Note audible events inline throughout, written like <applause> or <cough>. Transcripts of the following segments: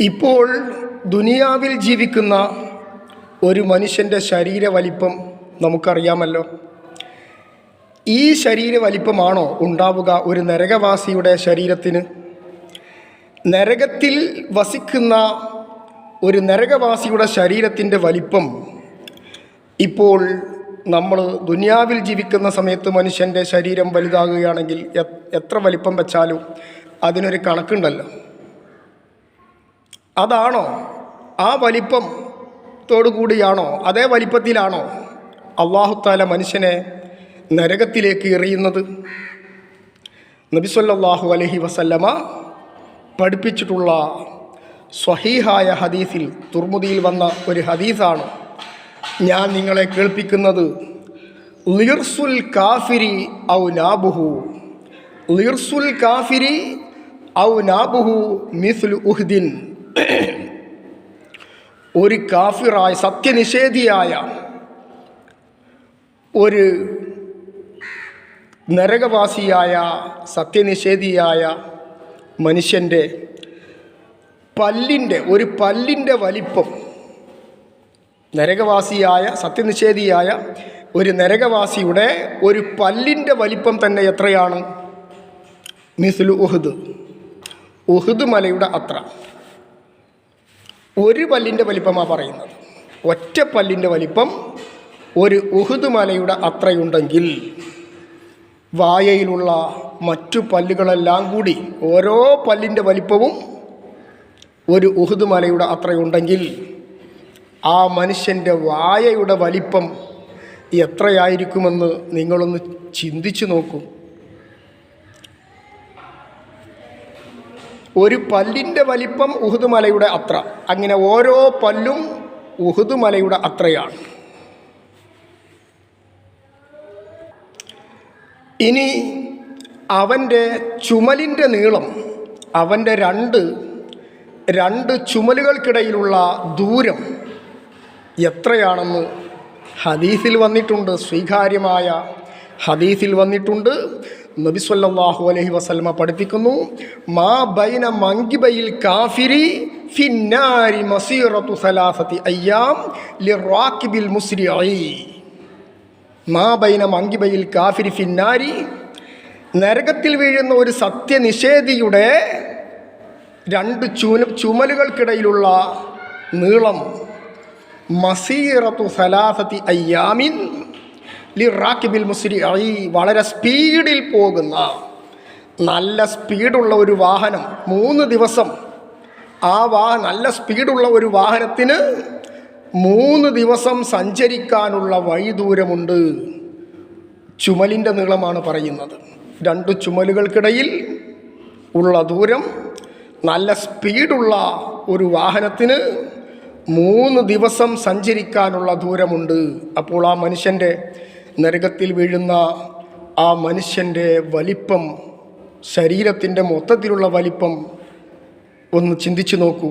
ഇപ്പോൾ ദുനിയാവിൽ ജീവിക്കുന്ന ഒരു മനുഷ്യന്റെ ശരീര വലിപ്പം നമുക്കറിയാമല്ലോ. ഈ ശരീര വലിപ്പമാണോ ഉണ്ടാവുക ഒരു നരകവാസിയുടെ ശരീരത്തിന്? നരകത്തിൽ വസിക്കുന്ന ഒരു നരകവാസിയുടെ ശരീരത്തിന്റെ വലിപ്പം ഇപ്പോൾ നമ്മൾ ദുനിയാവിൽ ജീവിക്കുന്ന സമയത്ത് മനുഷ്യന്റെ ശരീരം വലുതാകുകയാണെങ്കിൽ എത്ര വലിപ്പം വെച്ചാലും അതിനൊരു കണക്കുണ്ടല്ലോ. അതാണോ? ആ വലിപ്പത്തോടു കൂടിയാണോ? അതേ വലിപ്പത്തിലാണോ? അള്ളാഹുത്താല മനുഷ്യനെ നരകത്തിലേക്ക് എറിയുന്നത്. നബിസ്വല്ലാഹു അലഹി വസല്ലമ പഠിപ്പിച്ചിട്ടുള്ള സ്വഹീഹായ ഹദീസിൽ തുർമുദിയിൽ വന്ന ഒരു ഹദീസാണ്. ഞാൻ നിങ്ങളെ കേൾപ്പിക്കുന്നത് ലിർസുൽ കാഫിരി ഔ നാബുഹു. ലിർസുൽ കാഫിരി ഔ നാബുഹു മിസ്ലു ഉഹ്ദിൻ. <clears throat> ഒരു കാഫിറായ സത്യനിഷേധിയായ ഒരു നരകവാസിയായ സത്യനിഷേധിയായ മനുഷ്യന്റെ പല്ലിന്റെ ഒരു പല്ലിന്റെ വലിപ്പം നരകവാസിയായ സത്യനിഷേധിയായ ഒരു നരകവാസിയുടെ ഒരു പല്ലിന്റെ വലിപ്പം തന്നെ എത്രയാണ്? മിസ്ലു ഉഹദ്. ഉഹദ് മലയുടെ അത്ര. ഒരു പല്ലിന്റെ വലിപ്പമാണ് പറയുന്നത്. ഒറ്റ പല്ലിന്റെ വലിപ്പം ഒരു ഉഹുദ് മലയുടെ അത്രയുണ്ടെങ്കിൽ വായയിലുള്ള മറ്റു പല്ലുകളെല്ലാം കൂടി ഓരോ പല്ലിന്റെ വലിപ്പവും ഒരു ഉഹുദ് മലയുടെ അത്രയുണ്ടെങ്കിൽ ആ മനുഷ്യന്റെ വായയുടെ വലിപ്പം എത്രയായിരിക്കുമെന്ന് നിങ്ങളൊന്ന് ചിന്തിച്ചു നോക്കൂ. ഒരു പല്ലിന്റെ വലിപ്പം ഉഹുദ് മലയുടെ അത്ര. അങ്ങനെ ഓരോ പല്ലും ഉഹുദ് മലയുടെ അത്രയാണ്. ഇനി അവന്റെ ചുമലിന്റെ നീളം അവന്റെ രണ്ട് രണ്ട് ചുമലുകൾക്കിടയിലുള്ള ദൂരം എത്രയാണെന്ന് ഹദീസിൽ വന്നിട്ടുണ്ട്. സ്വീകാര്യമായ ഹദീസിൽ വന്നിട്ടുണ്ട്. നബി അലഹി വസ്ലമ പഠിപ്പിക്കുന്നു മാ ബൈന മങ്കിബയിൽ കാഫിരി ഫിന്നാരി മസീറത്തു സലാസത്തി അയ്യാം ലിറാക്കിബിൽ മുസ്രിഈ. മാ ബൈന മങ്കിബയിൽ കാഫിരി ഫിന്നാരി നരകത്തിൽ വീഴുന്ന ഒരു സത്യനിഷേധിയുടെ രണ്ട് ചൂന ചുമലുകൾക്കിടയിലുള്ള നീളം മസീറത്തു സലാസത്തി അയ്യാമിൻ ലിറാക്കിബിൽ മുസ്രി ഈ വളരെ സ്പീഡിൽ പോകുന്ന നല്ല സ്പീഡുള്ള ഒരു വാഹനം മൂന്ന് ദിവസം. ആ വാ നല്ല സ്പീഡുള്ള ഒരു വാഹനത്തിന് മൂന്ന് ദിവസം സഞ്ചരിക്കാനുള്ള വഴിദൂരമുണ്ട്. ചുമലിന്റെ നീളമാണ് പറയുന്നത്. രണ്ട് ചുമലുകൾക്കിടയിൽ ഉള്ള ദൂരം നല്ല സ്പീഡുള്ള ഒരു വാഹനത്തിന് മൂന്ന് ദിവസം സഞ്ചരിക്കാനുള്ള ദൂരമുണ്ട്. അപ്പോൾ ആ മനുഷ്യന്റെ നരകത്തിൽ വീഴുന്ന ആ മനുഷ്യന്റെ വലിപ്പം ശരീരത്തിന്റെ മൊത്തത്തിലുള്ള വലിപ്പം ഒന്ന് ചിന്തിച്ചു നോക്കൂ.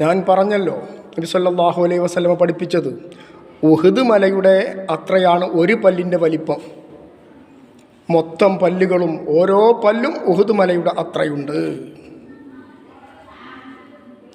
ഞാൻ പറഞ്ഞല്ലോ നബി സല്ലല്ലാഹു അലൈഹി വസ്ലമ പഠിപ്പിച്ചത് ഉഹദ് മലയുടെ അത്രയാണ് ഒരു പല്ലിന്റെ വലിപ്പം. മൊത്തം പല്ലുകളും ഓരോ പല്ലും ഉഹദ് മലയുടെ അത്രയുണ്ട്.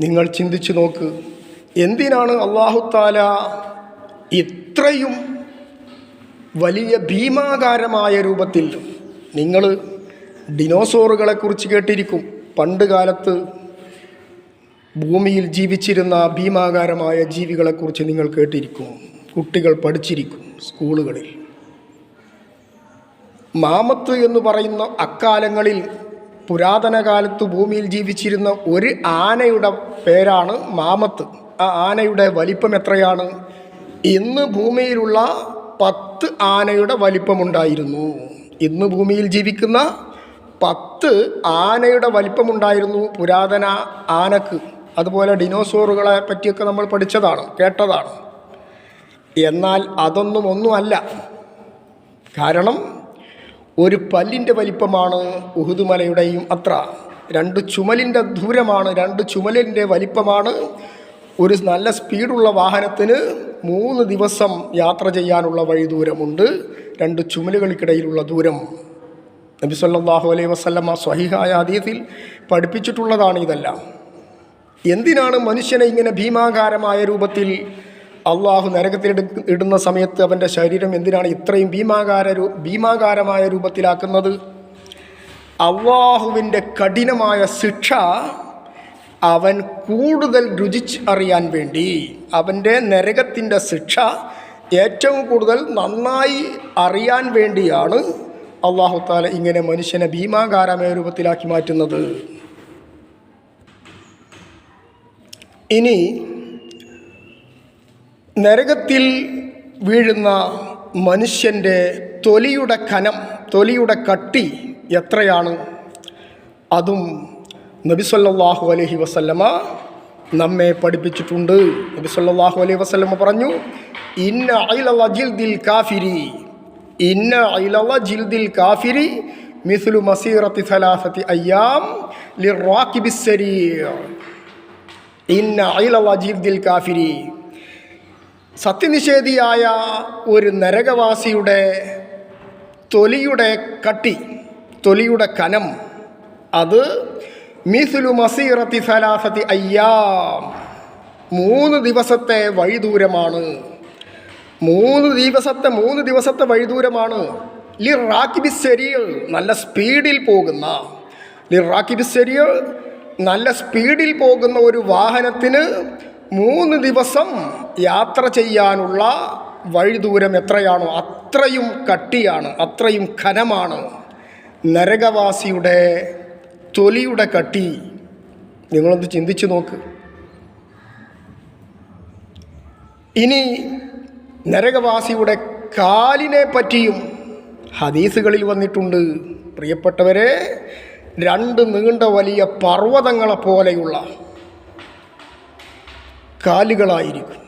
നിങ്ങൾ ചിന്തിച്ചു നോക്ക് എന്തിനാണ് അള്ളാഹുത്താല ഇത്രയും വലിയ ഭീമാകാരമായ രൂപത്തിൽ നിങ്ങൾ ഡിനോസോറുകളെ കുറിച്ച് കേട്ടിരിക്കും. പണ്ട് കാലത്ത് ഭൂമിയിൽ ജീവിച്ചിരുന്ന ഭീമാകാരമായ ജീവികളെക്കുറിച്ച് നിങ്ങൾ കേട്ടിരിക്കും. കുട്ടികൾ പഠിച്ചിരിക്കും സ്കൂളുകളിൽ. മാമത്ത് എന്ന് പറയുന്ന അക്കാലങ്ങളിൽ പുരാതന കാലത്ത് ഭൂമിയിൽ ജീവിച്ചിരുന്ന ഒരു ആനയുടെ പേരാണ് മാമത്ത്. ആ ആനയുടെ വലിപ്പം എത്രയാണ്? ഇന്ന് ഭൂമിയിലുള്ള പത്ത് ആനയുടെ വലിപ്പമുണ്ടായിരുന്നു. ഇന്ന് ഭൂമിയിൽ ജീവിക്കുന്ന പത്ത് ആനയുടെ വലിപ്പമുണ്ടായിരുന്നു പുരാതന ആനക്ക്. അതുപോലെ ഡിനോസോറുകളെ പറ്റിയൊക്കെ നമ്മൾ പഠിച്ചതാണ് കേട്ടതാണ്. എന്നാൽ അതൊന്നും ഒന്നുമല്ല. കാരണം ഒരു പല്ലിന്റെ വലിപ്പമാണ് ഉഹുദ് മലയുടെയും അത്ര. രണ്ട് ചുമലിന്റെ ദൂരമാണ് രണ്ട് ചുമലിന്റെ വലിപ്പമാണ്. ഒരു നല്ല സ്പീഡുള്ള വാഹനത്തിന് മൂന്ന് ദിവസം യാത്ര ചെയ്യാനുള്ള വഴി ദൂരമുണ്ട്. രണ്ട് ചുമലുകൾക്കിടയിലുള്ള ദൂരം. നബി സല്ലാഹു അലൈഹി വസല്ലമ സ്വഹിഹായ ഹദീസിൽ പഠിപ്പിച്ചിട്ടുള്ളതാണ് ഇതെല്ലാം. എന്തിനാണ് മനുഷ്യനെ ഇങ്ങനെ ഭീമാകാരമായ രൂപത്തിൽ അള്ളാഹു നരകത്തിൽ ഇടുന്ന സമയത്ത് അവന്റെ ശരീരം എന്തിനാണ് ഇത്രയും ഭീമാകാര ഭീമാകാരമായ രൂപത്തിലാക്കുന്നത്? അള്ളാഹുവിന്റെ കഠിനമായ ശിക്ഷ അവൻ കൂടുതൽ രുചിച്ച് അറിയാൻ വേണ്ടി. അവന്റെ നരകത്തിന്റെ ശിക്ഷ ഏറ്റവും കൂടുതൽ നന്നായി അറിയാൻ വേണ്ടിയാണ് അള്ളാഹു താല ഇങ്ങനെ മനുഷ്യനെ ഭീമാകാരമായ രൂപത്തിലാക്കി മാറ്റുന്നത്. ഇനി നരകത്തിൽ വീഴുന്ന മനുഷ്യന്റെ തൊലിയുടെ കനം തൊലിയുടെ കട്ടി എത്രയാണ്? അതും നബി അലഹി വസല്ലമ നമ്മെ പഠിപ്പിച്ചിട്ടുണ്ട്. നബി സല്ലല്ലാഹു അലൈഹി വസല്ലമ പറഞ്ഞു ഇന്ന ഐലള ജിൽദിൽ കാഫിരി ഇന്ന ഐലള ജിൽദിൽ കാഫിരി മിസ്ലു മസീറത്തി സലാസത്തി അയ്യാം ഇന്ന ഐലള ജിൽദിൽ കാഫിരി. സത്യനിഷേധിയായ ഒരു നരകവാസിയുടെ തൊലിയുടെ കട്ടി തൊലിയുടെ കനം അത് മിസുലു മസീറത്തി സലാസത്തി അയ്യാം. മൂന്ന് ദിവസത്തെ വഴിദൂരമാണ്. മൂന്ന് ദിവസത്തെ മൂന്ന് ദിവസത്തെ വഴിദൂരമാണ്. ലി റാക്കിബിസെരിയൽ നല്ല സ്പീഡിൽ പോകുന്ന ലി റാക്കിബിസെരിയൽ നല്ല സ്പീഡിൽ പോകുന്ന ഒരു വാഹനത്തിന് മൂന്ന് ദിവസം യാത്ര ചെയ്യാനുള്ള വഴിദൂരം എത്രയാണോ അത്രയും കട്ടിയാണ് അത്രയും ഖനമാണ് നരകവാസിയുടെ തൊലിയുടെ കട്ടി. നിങ്ങളൊന്ന് ചിന്തിച്ചു നോക്ക്. ഇനി നരകവാസിയുടെ കാലിനെ പറ്റിയും ഹദീസുകളിൽ വന്നിട്ടുണ്ട്. പ്രിയപ്പെട്ടവരെ രണ്ട് നീണ്ട വലിയ പർവതങ്ങളെ പോലെയുള്ള കാലുകളായിരിക്കും.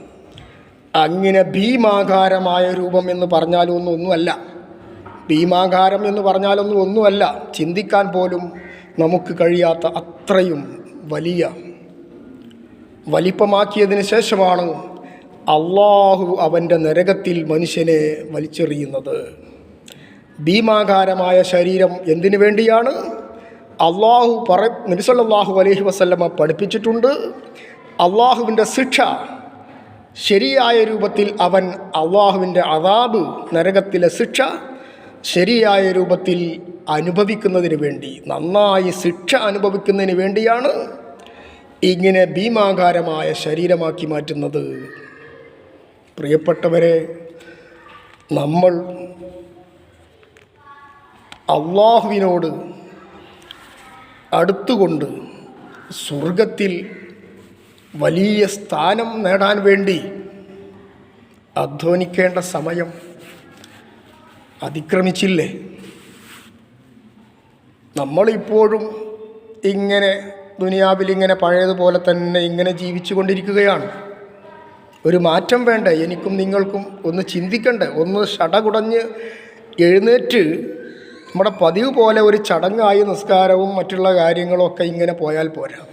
അങ്ങനെ ഭീമാകാരമായ രൂപം എന്ന് പറഞ്ഞാലൊന്നും ഒന്നുമല്ല. ഭീമാകാരം എന്ന് പറഞ്ഞാലൊന്നും ഒന്നുമല്ല. ചിന്തിക്കാൻ പോലും നമുക്ക് കഴിയാത്ത അത്രയും വലിയ വലിപ്പമാക്കിയതിന് ശേഷമാണ് അള്ളാഹു അവന്റെ നരകത്തിൽ മനുഷ്യനെ വലിച്ചെറിയുന്നത്. ഭീമാകാരമായ ശരീരം എന്തിനു വേണ്ടിയാണ്? അള്ളാഹു പറ നബിസല്ലാഹു അലഹി വസല്ലമ പഠിപ്പിച്ചിട്ടുണ്ട്. അള്ളാഹുവിന്റെ ശിക്ഷ ശരിയായ രൂപത്തിൽ അവൻ അള്ളാഹുവിന്റെ അതാബ് നരകത്തിലെ ശിക്ഷ ശരിയായ രൂപത്തിൽ അനുഭവിക്കുന്നതിന് വേണ്ടി നന്നായി ശിക്ഷ അനുഭവിക്കുന്നതിന് വേണ്ടിയാണ് ഇങ്ങനെ ഭീമാകാരമായ ശരീരമാക്കി മാറ്റുന്നത്. പ്രിയപ്പെട്ടവരെ നമ്മൾ അള്ളാഹുവിനോട് അടുത്തുകൊണ്ട് സ്വർഗത്തിൽ വലിയ സ്ഥാനം നേടാൻ വേണ്ടി അധ്വാനിക്കേണ്ട സമയം അതിക്രമിച്ചില്ലേ? നമ്മളിപ്പോഴും ഇങ്ങനെ ദുനിയാവിൽ ഇങ്ങനെ പഴയതുപോലെ തന്നെ ഇങ്ങനെ ജീവിച്ചു കൊണ്ടിരിക്കുകയാണ് ഒരു മാറ്റം വേണ്ട എനിക്കും നിങ്ങൾക്കും ഒന്ന് ചിന്തിക്കണ്ടേ? ഒന്ന് ഷടകുടഞ്ഞ് എഴുന്നേറ്റ് നമ്മുടെ പതിവ് പോലെ ഒരു ചടങ്ങായി നിസ്കാരവും മറ്റുള്ള കാര്യങ്ങളൊക്കെ ഇങ്ങനെ പോയാൽ പോരാ.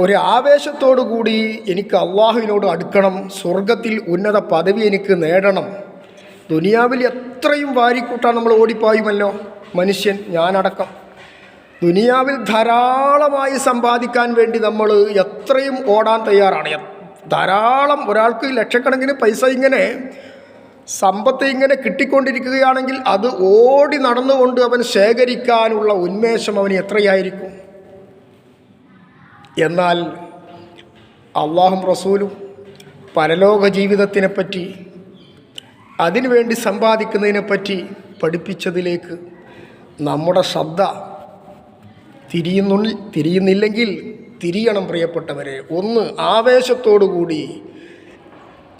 ഒരു ആവേശത്തോടു കൂടി എനിക്ക് അള്ളാഹുവിനോട് അടുക്കണം സ്വർഗത്തിൽ ഉന്നത പദവി എനിക്ക് നേടണം. ദുനിയാവിൽ എത്രയും വാരിക്കൂട്ടാൻ നമ്മൾ ഓടിപ്പായുമല്ലോ മനുഷ്യൻ ഞാനടക്കം. ദുനിയാവിൽ ധാരാളമായി സമ്പാദിക്കാൻ വേണ്ടി നമ്മൾ എത്രയും ഓടാൻ തയ്യാറാണ്. ധാരാളം ഒരാൾക്ക് ലക്ഷക്കണക്കിന് പൈസ ഇങ്ങനെ സമ്പത്ത് ഇങ്ങനെ കിട്ടിക്കൊണ്ടിരിക്കുകയാണെങ്കിൽ അത് ഓടി നടന്നുകൊണ്ട് അവൻ ശേഖരിക്കാനുള്ള ഉന്മേഷം അവന് എത്രയായിരിക്കും? എന്നാൽ അള്ളാഹും റസൂലും പരലോക ജീവിതത്തിനെപ്പറ്റി അതിനുവേണ്ടി സമ്പാദിക്കുന്നതിനെപ്പറ്റി പഠിപ്പിച്ചതിലേക്ക് നമ്മുടെ ശ്രദ്ധ തിരിയുന്നു തിരിയുന്നില്ലെങ്കിൽ തിരിയണം പ്രിയപ്പെട്ടവരെ. ഒന്ന് ആവേശത്തോടു കൂടി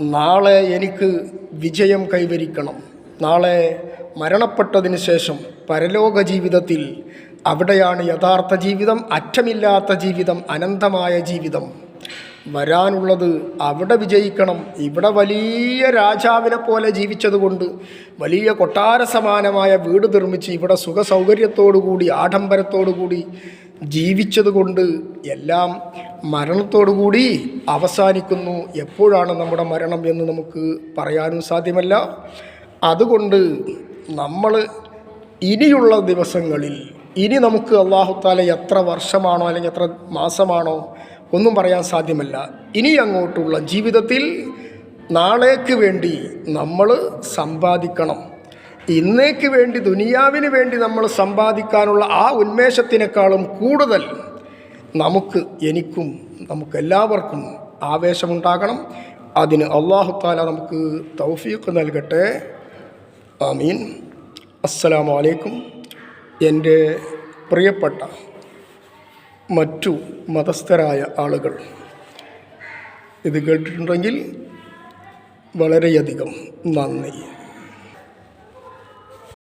നാളെ എനിക്ക് വിജയം കൈവരിക്കണം. നാളെ മരണപ്പെട്ടതിന് ശേഷം പരലോക ജീവിതത്തിൽ അവിടെയാണ് യഥാർത്ഥ ജീവിതം അറ്റമില്ലാത്ത ജീവിതം അനന്തമായ ജീവിതം. വരാനുള്ളത് അവിടെ വിജയിക്കണം. ഇവിടെ വലിയ രാജാവിനെ പോലെ ജീവിച്ചതുകൊണ്ട് വലിയ കൊട്ടാര സമാനമായ വീട് നിർമ്മിച്ച് ഇവിടെ സുഖ സൗകര്യത്തോടുകൂടി ആഡംബരത്തോടുകൂടി ജീവിച്ചതുകൊണ്ട് എല്ലാം മരണത്തോടുകൂടി അവസാനിക്കുന്നു. എപ്പോഴാണ് നമ്മുടെ മരണം എന്ന് നമുക്ക് പറയാനും സാധ്യമല്ല. അതുകൊണ്ട് നമ്മൾ ഇനിയുള്ള ദിവസങ്ങളിൽ ഇനി നമുക്ക് അള്ളാഹുത്താല എത്ര വർഷമാണോ അല്ലെങ്കിൽ എത്ര മാസമാണോ ഒന്നും പറയാൻ സാധ്യമല്ല. ഇനി അങ്ങോട്ടുള്ള ജീവിതത്തിൽ നാളേക്ക് വേണ്ടി നമ്മൾ സമ്പാദിക്കണം. ഇന്നേക്ക് വേണ്ടി ദുനിയാവിന് വേണ്ടി നമ്മൾ സമ്പാദിക്കാനുള്ള ആ ഉന്മേഷത്തിനേക്കാളും കൂടുതൽ നമുക്ക് എനിക്കും നമുക്കെല്ലാവർക്കും ആവേശമുണ്ടാകണം. അതിന് അള്ളാഹു താല നമുക്ക് തൗഫീഖ് നൽകട്ടെ. ആമീൻ. അസ്സലാമു അലൈക്കും. എന്റെ പ്രിയപ്പെട്ട മറ്റു മതസ്ഥരായ ആളുകൾ. ഇത് കേട്ടിട്ടുണ്ടെങ്കിൽ വളരെയധികം നന്ദി.